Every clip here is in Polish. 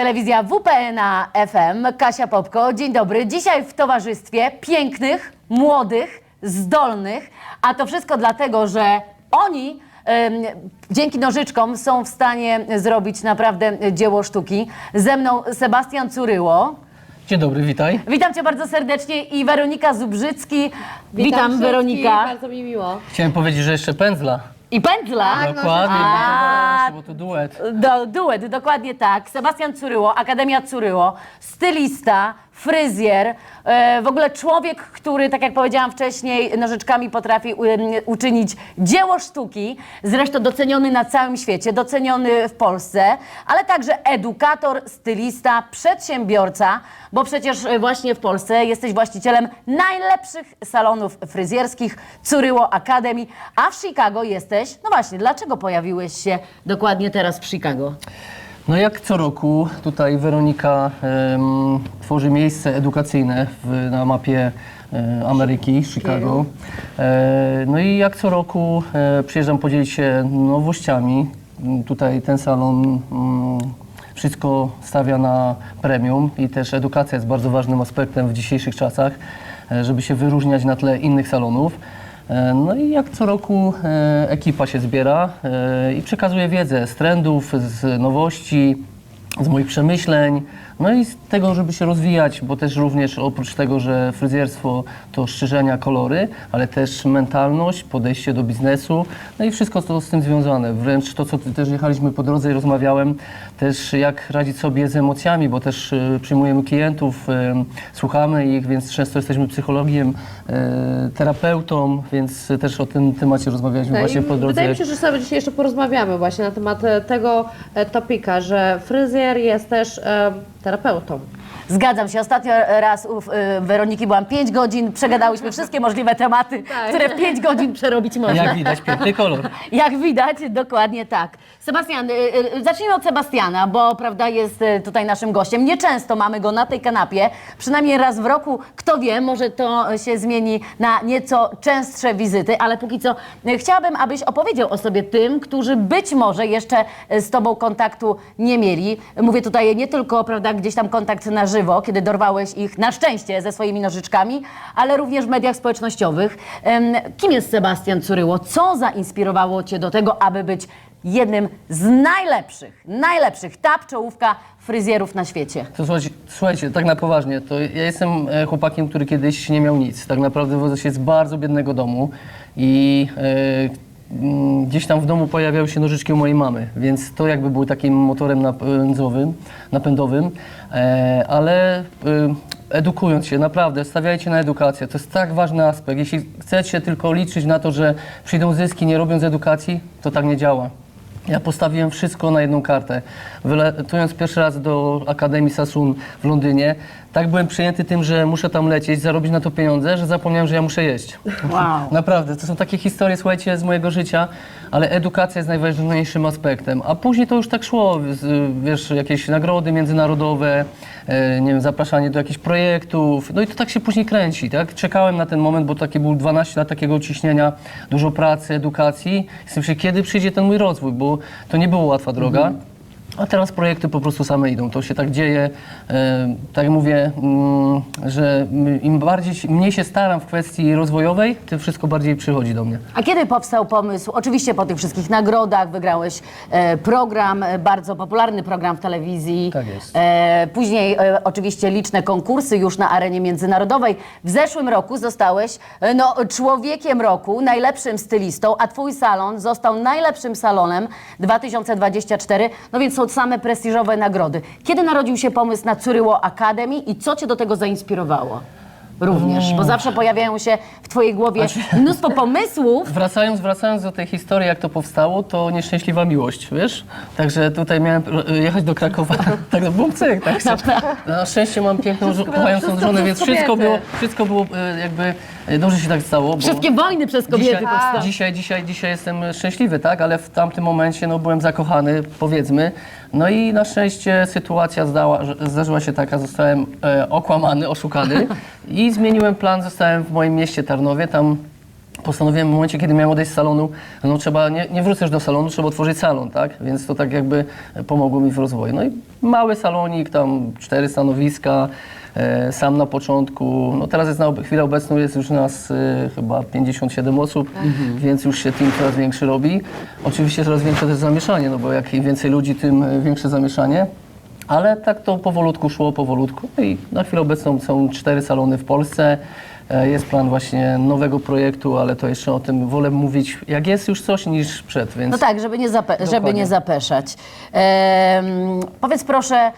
Telewizja WPNA FM, Kasia Popko. Dzień dobry. Dzisiaj w towarzystwie pięknych, młodych, zdolnych, a to wszystko dlatego, że oni dzięki nożyczkom są w stanie zrobić naprawdę dzieło sztuki. Ze mną Sebastian Curyło. Dzień dobry, witaj. Witam Cię bardzo serdecznie i Weronika Zubrzycki. Witam, wszystkich, Weronika. Bardzo mi miło. Chciałem powiedzieć, że jeszcze pędzla. I pędzla. Tak, no, Dokładnie, A. bo to, bo to duet. Do, duet, dokładnie tak. Sebastian Curyło, Akademia Curyło, stylista, fryzjer, e, w ogóle człowiek, który, tak jak powiedziałam wcześniej, nożyczkami potrafi u, uczynić dzieło sztuki, zresztą doceniony na całym świecie, doceniony w Polsce, ale także edukator, stylista, przedsiębiorca, bo przecież e, właśnie w Polsce jesteś właścicielem najlepszych salonów fryzjerskich Curyło Academy, a w Chicago jesteś, no właśnie, dlaczego pojawiłeś się dokładnie teraz w Chicago? No jak co roku tutaj Weronika em, tworzy miejsce edukacyjne w, na mapie e, Ameryki, Chicago. E, no i jak co roku e, przyjeżdżam podzielić się nowościami. M, Tutaj ten salon mm, wszystko stawia na premium i też edukacja jest bardzo ważnym aspektem w dzisiejszych czasach, e, żeby się wyróżniać na tle innych salonów. E, No i jak co roku e, ekipa się zbiera e, i przekazuje wiedzę z trendów, z nowości, z moich przemyśleń, no i z tego, żeby się rozwijać, bo też również oprócz tego, że fryzjerstwo to strzyżenia, kolory, ale też mentalność, podejście do biznesu, no i wszystko co z tym związane. Wręcz to, co też jechaliśmy po drodze i rozmawiałem, też jak radzić sobie z emocjami, bo też e, przyjmujemy klientów, e, słuchamy ich, więc często jesteśmy psychologiem, e, terapeutą, więc też o tym temacie rozmawialiśmy Tak, właśnie po drodze. Wydaje mi się, że sobie dzisiaj jeszcze porozmawiamy właśnie na temat e, tego e, topika, że fryzjer jest też e, terapeutą. Zgadzam się. Ostatnio raz u y, Weroniki byłam 5 godzin, przegadałyśmy wszystkie możliwe tematy, Tak. które w 5 godzin przerobić można. Jak widać, piękny kolor. Jak widać, dokładnie tak. Sebastian, y, y, zacznijmy od Sebastiana, bo prawda jest tutaj naszym gościem. Nieczęsto mamy go na tej kanapie, przynajmniej raz w roku. Kto wie, może to się zmieni na nieco częstsze wizyty, ale póki co chciałabym, abyś opowiedział o sobie tym, którzy być może jeszcze z tobą kontaktu nie mieli. Mówię tutaj nie tylko, prawda, gdzieś tam kontakt na żywo, kiedy dorwałeś ich na szczęście ze swoimi nożyczkami, ale również w mediach społecznościowych. Kim jest Sebastian Curyło? Co zainspirowało cię do tego, aby być jednym z najlepszych, najlepszych, tap czołówka fryzjerów na świecie? To słuchajcie, słuchajcie, tak na poważnie, to ja jestem e, chłopakiem, który kiedyś nie miał nic. Tak naprawdę wywodzę się z bardzo biednego domu i e, gdzieś tam w domu pojawiały się nożyczki u mojej mamy, więc to jakby był takim motorem napędzowym, napędowym, e, ale e, edukując się, naprawdę, stawiajcie na edukację. To jest tak ważny aspekt. Jeśli chcecie tylko liczyć na to, że przyjdą zyski nie robiąc edukacji, to tak nie działa. Ja postawiłem wszystko na jedną kartę. Wylatując pierwszy raz do Akademii Sasun w Londynie, tak byłem przyjęty tym, że muszę tam lecieć, zarobić na to pieniądze, że zapomniałem, że ja muszę jeść. Wow. Naprawdę, to są takie historie, słuchajcie, z mojego życia, ale edukacja jest najważniejszym aspektem. A później to już tak szło, z- wiesz, jakieś nagrody międzynarodowe, e, nie wiem, zapraszanie do jakichś projektów, no i to tak się później kręci, tak? Czekałem na ten moment, bo takie był 12 lat takiego ciśnienia, dużo pracy, edukacji. Jestem się, kiedy przyjdzie ten mój rozwój, bo to nie było łatwa droga. A teraz projekty po prostu same idą. To się tak dzieje. E, tak jak mówię, mm, że im bardziej, mniej się staram w kwestii rozwojowej, tym wszystko bardziej przychodzi do mnie. A kiedy powstał pomysł? Oczywiście po tych wszystkich nagrodach wygrałeś e, program, e, bardzo popularny program w telewizji. Tak jest. Później oczywiście liczne konkursy już na arenie międzynarodowej. W zeszłym roku zostałeś no, człowiekiem roku, najlepszym stylistą, a twój salon został najlepszym salonem 2024. No więc są same prestiżowe nagrody. Kiedy narodził się pomysł na Curyło Academy i co cię do tego zainspirowało? Również, bo zawsze pojawiają się w twojej głowie mnóstwo pomysłów, Wracając, wracając do tej historii, jak to powstało, to nieszczęśliwa miłość, wiesz? Także tutaj miałem jechać do Krakowa. tak, no, bum, cyk, tak. Na szczęście mam piękną, żo- kochającą żonę, więc wszystko było, wszystko było e, jakby, e, dobrze się tak stało. Bo... Wszystkie wojny przez kobiety Dzisiaj, powstały. dzisiaj, dzisiaj, dzisiaj jestem szczęśliwy, tak? Ale w tamtym momencie no, byłem zakochany, powiedzmy. No i na szczęście sytuacja zdała, zdarzyła się taka, zostałem e, okłamany, oszukany i zmieniłem plan, zostałem w moim mieście Tarnowie, tam postanowiłem w momencie, kiedy miałem odejść z salonu, no trzeba, nie, nie wrócisz do salonu, trzeba otworzyć salon, tak? Więc to tak jakby pomogło mi w rozwoju. No i mały salonik, tam cztery stanowiska, sam na początku. No teraz jest na chwilę obecną jest już nas e, chyba 57 osób, więc już się team coraz większy robi. Oczywiście coraz większe też zamieszanie, no bo jak im więcej ludzi, tym e, większe zamieszanie. Ale tak to powolutku szło, powolutku. No i na chwilę obecną są cztery salony w Polsce. E, Jest plan właśnie nowego projektu, ale to jeszcze o tym wolę mówić, jak jest już coś, niż przed, więc... No tak, żeby nie, zape- żeby nie zapeszać. Em, powiedz proszę,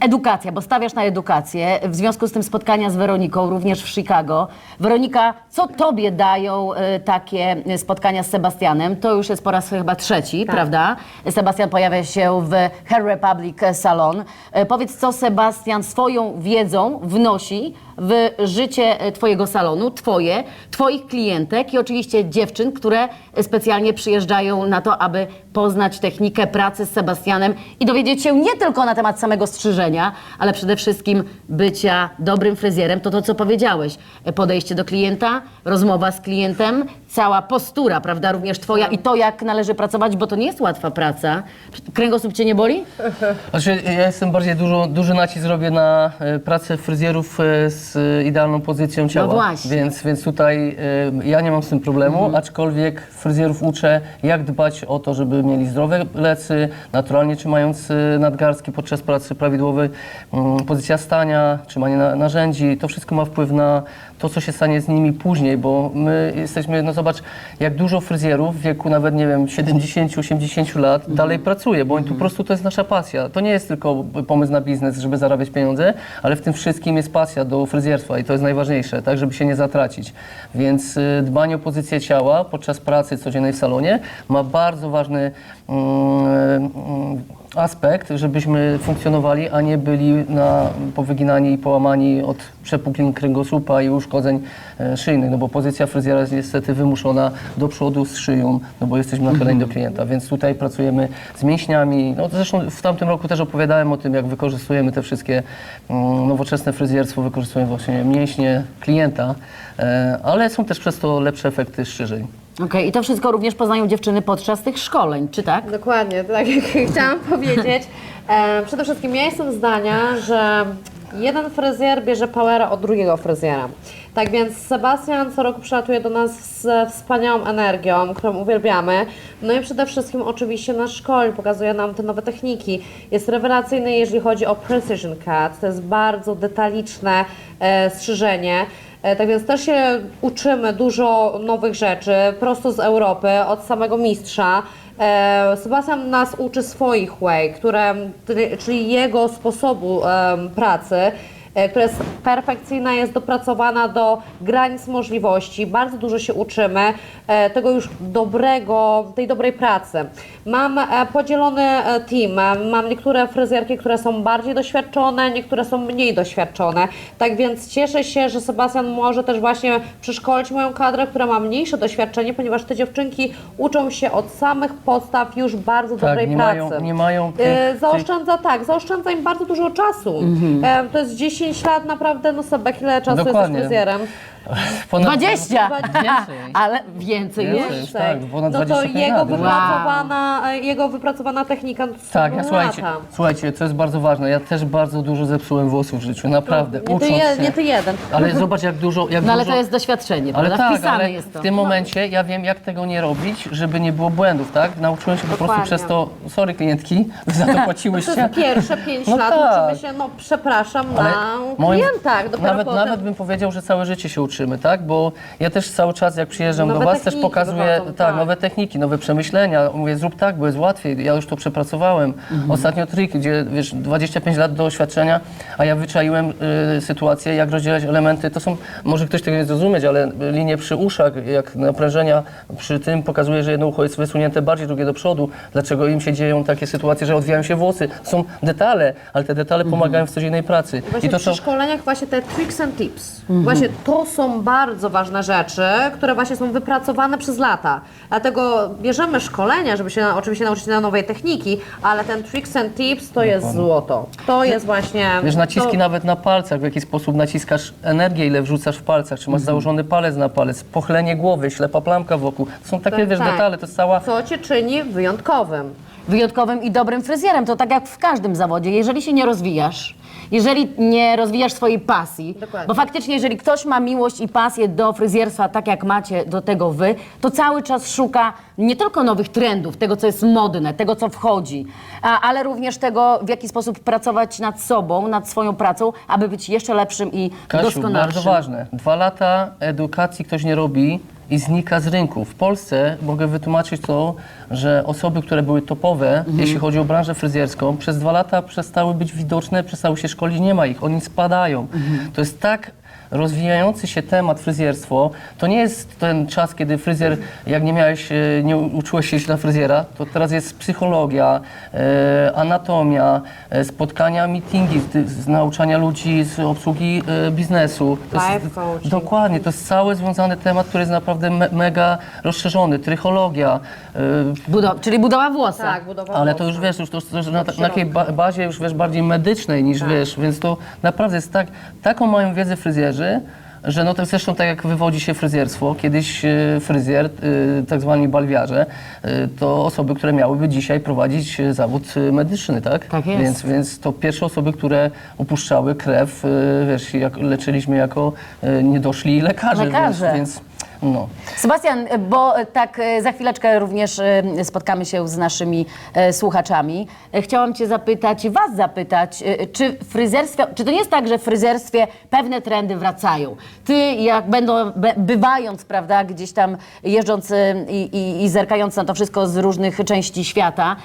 edukacja, bo stawiasz na edukację. W związku z tym spotkania z Weroniką, również w Chicago. Weronika, co tobie dają e, takie spotkania z Sebastianem? To już jest po raz chyba trzeci, prawda? Sebastian pojawia się w Hair Republic Salon. E, powiedz, co Sebastian swoją wiedzą wnosi w życie e, Twojego salonu, Twoje, Twoich klientek i oczywiście dziewczyn, które specjalnie przyjeżdżają na to, aby poznać technikę pracy z Sebastianem i dowiedzieć się nie tylko na temat samego strzyżenia, ale przede wszystkim bycia dobrym fryzjerem. To to, co powiedziałeś. Podejście do klienta, rozmowa z klientem, cała postura, prawda, również Twoja i to, jak należy pracować, bo to nie jest łatwa praca. Kręgosłup Cię nie boli? Znaczy, ja jestem bardziej dużo, duży nacisk robię na e, pracę fryzjerów e, z e, idealną pozycją ciała. No właśnie. Więc, więc tutaj e, ja nie mam z tym problemu, Mhm. aczkolwiek fryzjerów uczę, jak dbać o to, żeby mieli zdrowe plecy, naturalnie trzymając e, nadgarstki podczas pracy prawidłowej, mm, pozycja stania, trzymanie na, narzędzi. To wszystko ma wpływ na to, co się stanie z nimi później, bo my jesteśmy, no zobacz, jak dużo fryzjerów w wieku nawet, nie wiem, 70-80 lat Mhm. dalej pracuje, bo tu po prostu to jest nasza pasja. To nie jest tylko pomysł na biznes, żeby zarabiać pieniądze, ale w tym wszystkim jest pasja do fryzjerstwa i to jest najważniejsze, tak, żeby się nie zatracić. Więc y, dbanie o pozycję ciała podczas pracy codziennej w salonie ma bardzo ważny mm, aspekt, żebyśmy funkcjonowali, a nie byli na, powyginani i połamani od przepuklin kręgosłupa i uszkodzeń e, szyjnych, no bo pozycja fryzjera jest niestety wymuszona do przodu z szyją, no bo jesteśmy nachyleni do klienta, więc tutaj pracujemy z mięśniami. No zresztą w tamtym roku też opowiadałem o tym, jak wykorzystujemy te wszystkie mm, nowoczesne fryzjerstwo, wykorzystujemy właśnie mięśnie klienta, e, ale są też przez to lepsze efekty strzyżeń. Okej, i to wszystko również poznają dziewczyny podczas tych szkoleń, czy tak? Dokładnie, tak jak chciałam powiedzieć. E, przede wszystkim ja jestem zdania, że jeden fryzjer bierze powera od drugiego fryzjera. Tak więc Sebastian co roku przylatuje do nas z wspaniałą energią, którą uwielbiamy. No i przede wszystkim oczywiście nas szkoli, pokazuje nam te nowe techniki. Jest rewelacyjny, jeżeli chodzi o precision cut. To jest bardzo detaliczne e, strzyżenie. E, Tak więc też się uczymy dużo nowych rzeczy prosto z Europy, od samego mistrza. E, Sebastian nas uczy swoich way, które, czyli jego sposobu pracy, która jest perfekcyjna, jest dopracowana do granic możliwości. Bardzo dużo się uczymy e, tego już dobrego, tej dobrej pracy. Mam e, podzielony e, team. E, Mam niektóre fryzjerki, które są bardziej doświadczone, niektóre są mniej doświadczone. Tak więc cieszę się, że Sebastian może też właśnie przeszkolić moją kadrę, która ma mniejsze doświadczenie, ponieważ te dziewczynki uczą się od samych podstaw już bardzo dobrej Tak, nie pracy. mają, nie mają tych, E, Zaoszczędza, tak, zaoszczędza im bardzo dużo czasu. E, to jest 10 lat naprawdę, no Sebek, ile czasu Dokładnie. jesteś fryzjerem? Ponad 20! Więcej. Ale więcej Więcej. już. tak, ponad no to 25 jego lat. wypracowana, jego wypracowana technika Tak, ja, słuchajcie, lata. słuchajcie, co jest bardzo ważne, ja też bardzo dużo zepsułem włosów w życiu, naprawdę, Nie ty, ucząc je, się. nie ty jeden. Ale zobacz jak dużo, jak No ale dużo... to jest doświadczenie, ale prawda? tak, Wpisane ale jest to. w tym momencie ja wiem, jak tego nie robić, żeby nie było błędów, tak? Nauczyłem się po prostu Dokładnie. przez to, sorry klientki, za to To płaciłyście. jest pierwsze 5 No lat, tak. uczymy się, no przepraszam, Ale na moim- klientach. Dopiero Nawet, potem... nawet bym powiedział, że całe życie się uczymy, tak? Bo ja też cały czas, jak przyjeżdżam Nowe do Was, też pokazuję wychodzą, tak, tak. nowe techniki, nowe przemyślenia. Mówię, zrób tak, bo jest łatwiej. Ja już to przepracowałem. Mhm. Ostatnio trik, gdzie wiesz, 25 lat doświadczenia, a ja wyczaiłem y, sytuację, jak rozdzielać elementy. To są, może ktoś tego nie zrozumieć, ale linie przy uszach, jak naprężenia przy tym pokazuje, że jedno ucho jest wysunięte bardziej, drugie do przodu. Dlaczego im się dzieją takie sytuacje, że odwijają się włosy? Są detale, ale te detale pomagają w codziennej pracy. Mhm. Właśnie I to przy są szkoleniach właśnie te tricks and tips. Właśnie to są są bardzo ważne rzeczy, które właśnie są wypracowane przez lata. Dlatego bierzemy szkolenia, żeby się na- oczywiście nauczyć na nowej techniki, ale ten tricks and tips to jest złoto. To jest właśnie... Wiesz, naciski to, nawet na palcach, w jaki sposób naciskasz energię, ile wrzucasz w palcach, czy masz założony palec na palec, pochlenie głowy, ślepa plamka wokół. To są takie, Tak, wiesz, tak. detale, to jest cała... Co cię czyni wyjątkowym. Wyjątkowym i dobrym fryzjerem. To tak jak w każdym zawodzie. Jeżeli się nie rozwijasz, jeżeli nie rozwijasz swojej pasji, Dokładnie. bo faktycznie jeżeli ktoś ma miłość i pasję do fryzjerstwa, tak jak macie do tego wy, to cały czas szuka nie tylko nowych trendów, tego co jest modne, tego co wchodzi, a, ale również tego, w jaki sposób pracować nad sobą, nad swoją pracą, aby być jeszcze lepszym i Kasiu, doskonalszym. bardzo ważne. Dwa lata edukacji ktoś nie robi i znika z rynku. W Polsce mogę wytłumaczyć to, że osoby, które były topowe, Mhm. jeśli chodzi o branżę fryzjerską, przez dwa lata przestały być widoczne, przestały się szkolić, nie ma ich, oni spadają. Mhm. To jest tak rozwijający się temat fryzjerstwo, to nie jest ten czas, kiedy fryzjer, jak nie miałeś, e, nie uczyłeś się iść na fryzjera, to teraz jest psychologia, e, anatomia, e, spotkania, meetingi, z nauczania ludzi z obsługi e, biznesu. To Life jest, coaching. Dokładnie, to jest cały związany temat, który jest naprawdę me, mega rozszerzony, trychologia, e, Budow- czyli budowa włosa. Tak, budowa ale to już wiesz, już to, to, na, na takiej ba bazie już wiesz bardziej medycznej niż Tak. wiesz, więc to naprawdę jest tak, taką mają wiedzę fryzjerzy, że no to zresztą tak jak wywodzi się fryzjerstwo, kiedyś e, fryzjer, e, tak zwani balwiarze, e, to osoby, które miałyby dzisiaj prowadzić zawód medyczny, tak? Tak jest. Więc, więc to pierwsze osoby, które upuszczały krew, wiesz, jak leczyliśmy jako niedoszli lekarze, Lekarze. Więc, więc no. Sebastian, bo tak e, za chwileczkę również e, spotkamy się z naszymi e, słuchaczami. Chciałam Cię zapytać, Was zapytać, czy fryzerstwie, czy to nie jest tak, że w fryzerstwie pewne trendy wracają? Ty, jak będą, bywając, prawda, gdzieś tam jeżdżąc i, i, i zerkając na to wszystko z różnych części świata,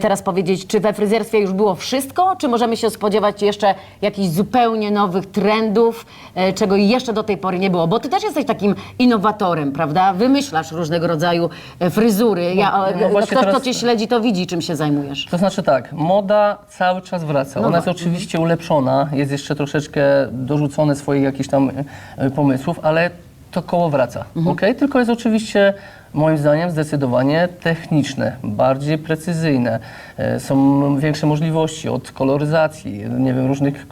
teraz powiedzieć, czy we fryzjerstwie już było wszystko, czy możemy się spodziewać jeszcze jakichś zupełnie nowych trendów, e, czego jeszcze do tej pory nie było? Bo ty też jesteś takim innowatorem, prawda? Wymyślasz różnego rodzaju e, fryzury. Ja, no e, właśnie ktoś, kto teraz- cię śledzi, to widzi, czym się zajmujesz. To znaczy tak, moda cały czas wraca. No Ona jest oczywiście ulepszona, jest jeszcze troszeczkę dorzucone swoich jakichś tam e, pomysłów, ale to koło wraca. Mhm. okej? Tylko jest oczywiście moim zdaniem zdecydowanie techniczne, bardziej precyzyjne. E, Są większe możliwości od koloryzacji, nie wiem, różnych,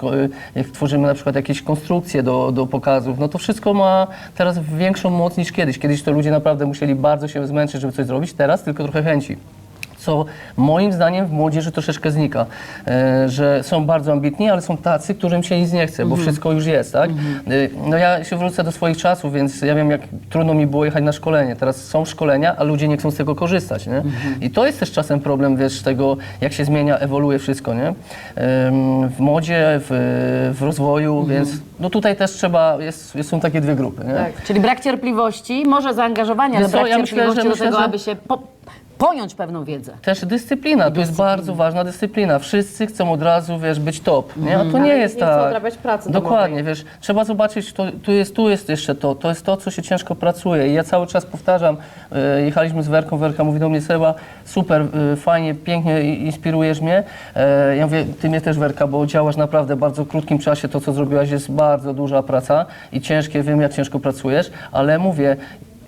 jak tworzymy na przykład jakieś konstrukcje do, do pokazów, no to wszystko ma teraz większą moc niż kiedyś. Kiedyś to ludzie naprawdę musieli bardzo się zmęczyć, żeby coś zrobić, teraz tylko trochę chęci co moim zdaniem w młodzieży troszeczkę znika, e, że są bardzo ambitni, ale są tacy, którym się nic nie chce, bo wszystko już jest, tak? E, no ja się wrócę do swoich czasów, więc ja wiem, jak trudno mi było jechać na szkolenie. Teraz są szkolenia, a ludzie nie chcą z tego korzystać, nie? I to jest też czasem problem, wiesz, tego, jak się zmienia, ewoluuje wszystko, nie? Em, W modzie, w, w rozwoju, więc no tutaj też trzeba, jest, są takie dwie grupy, nie? Tak. Czyli brak cierpliwości, może zaangażowania, ale Wiesz co, brak ja myślę, cierpliwości że do myślę, tego, że- aby się po, pojąć pewną wiedzę. Też dyscyplina, to jest bardzo ważna dyscyplina. Wszyscy chcą od razu, wiesz, być top, nie? A to nie Ale jest nie chcą tak. odrabiać pracy Dokładnie, domowej. wiesz, trzeba zobaczyć, to, tu, jest, tu jest jeszcze to, to jest to, co się ciężko pracuje. I ja cały czas powtarzam, e, jechaliśmy z Werką, Werka mówi do mnie, Seba, super, e, fajnie, pięknie, i- inspirujesz mnie. E, ja mówię, ty mnie też Werka, bo działasz naprawdę w bardzo krótkim czasie, to co zrobiłaś jest bardzo duża praca i ciężkie, wiem jak ciężko pracujesz, ale mówię,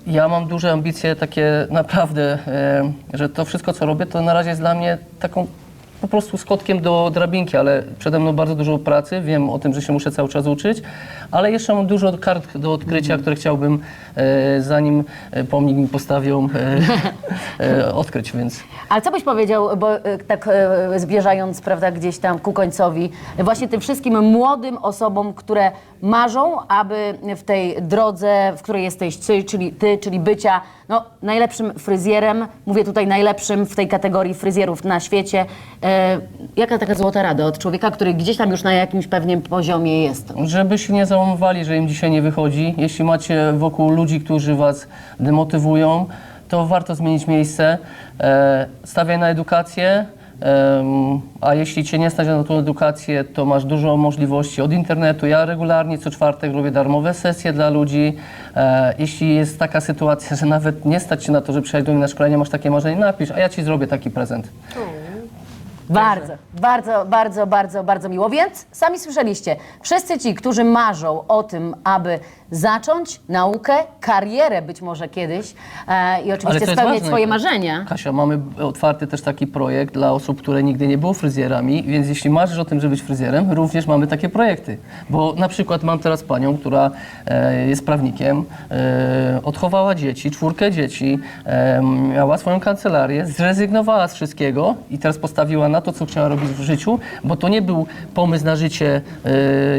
ja mam duże ambicje takie naprawdę, e, że to wszystko, co robię, to na razie jest dla mnie taką po prostu skotkiem do drabinki, ale przede mną bardzo dużo pracy, wiem o tym, że się muszę cały czas uczyć, ale jeszcze mam dużo kart do odkrycia, które chciałbym, e, zanim e, pomnik mi postawią, e, e, odkryć, więc... Ale co byś powiedział, bo e, tak e, zbliżając, prawda, gdzieś tam ku końcowi, właśnie tym wszystkim młodym osobom, które marzą, aby w tej drodze, w której jesteś ty, czyli ty, czyli bycia no, najlepszym fryzjerem, mówię tutaj najlepszym w tej kategorii fryzjerów na świecie, e, jaka taka złota rada od człowieka, który gdzieś tam już na jakimś pewnym poziomie jest? Żeby się nie załamywali, że im dzisiaj nie wychodzi. Jeśli macie wokół ludzi, którzy was demotywują, to warto zmienić miejsce. E, stawiaj na edukację. a jeśli cię nie stać na tą edukację, to masz dużo możliwości od internetu. Ja regularnie co czwartek robię darmowe sesje dla ludzi. E, jeśli jest taka sytuacja, że nawet nie stać się na to, że przyjść do mnie na szkolenie, masz takie marzenie, napisz, a ja ci zrobię taki prezent. Bardzo, bardzo, bardzo, bardzo, bardzo miło. Więc sami słyszeliście, wszyscy ci, którzy marzą o tym, aby zacząć naukę, karierę być może kiedyś e, i oczywiście spełniać ważne. swoje marzenia. Kasia, mamy otwarty też taki projekt dla osób, które nigdy nie były fryzjerami, więc jeśli marzysz o tym, żeby być fryzjerem, również mamy takie projekty. Bo na przykład mam teraz panią, która e, jest prawnikiem, e, odchowała dzieci, czwórkę dzieci, e, miała swoją kancelarię, zrezygnowała z wszystkiego i teraz postawiła na to, co chciała robić w życiu, bo to nie był pomysł na życie e,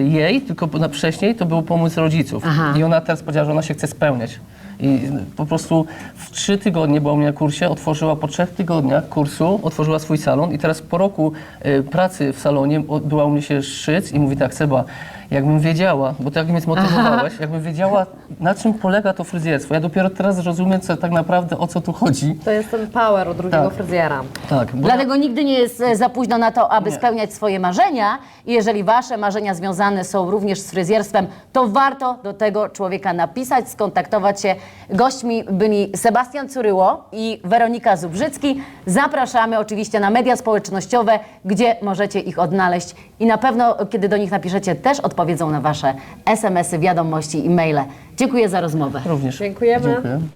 jej, tylko na wcześniej to był pomysł rodziców. Aha. I ona teraz powiedziała, że ona się chce spełniać. I po prostu w trzy tygodnie była u mnie na kursie, otworzyła po trzech tygodniach kursu, otworzyła swój salon i teraz po roku y, pracy w salonie o- była u mnie się szyc i mówi tak, Seba, jakbym wiedziała, bo tak mnie zmotywowałeś, jakbym wiedziała, na czym polega to fryzjerstwo. Ja dopiero teraz rozumiem, co tak naprawdę, o co tu chodzi. To jest ten power u drugiego Tak. fryzjera. Tak, bo Dlatego nigdy nie jest e, za późno na to, aby spełniać swoje marzenia. I jeżeli wasze marzenia związane są również z fryzjerstwem, to warto do tego człowieka napisać, skontaktować się. Gośćmi byli Sebastian Curyło i Weronika Zubrzycki. Zapraszamy oczywiście na media społecznościowe, gdzie możecie ich odnaleźć i na pewno, kiedy do nich napiszecie, też odpowiedzą na wasze SMS-y, wiadomości i maile. Dziękuję za rozmowę. również. Dziękujemy. Dziękuję.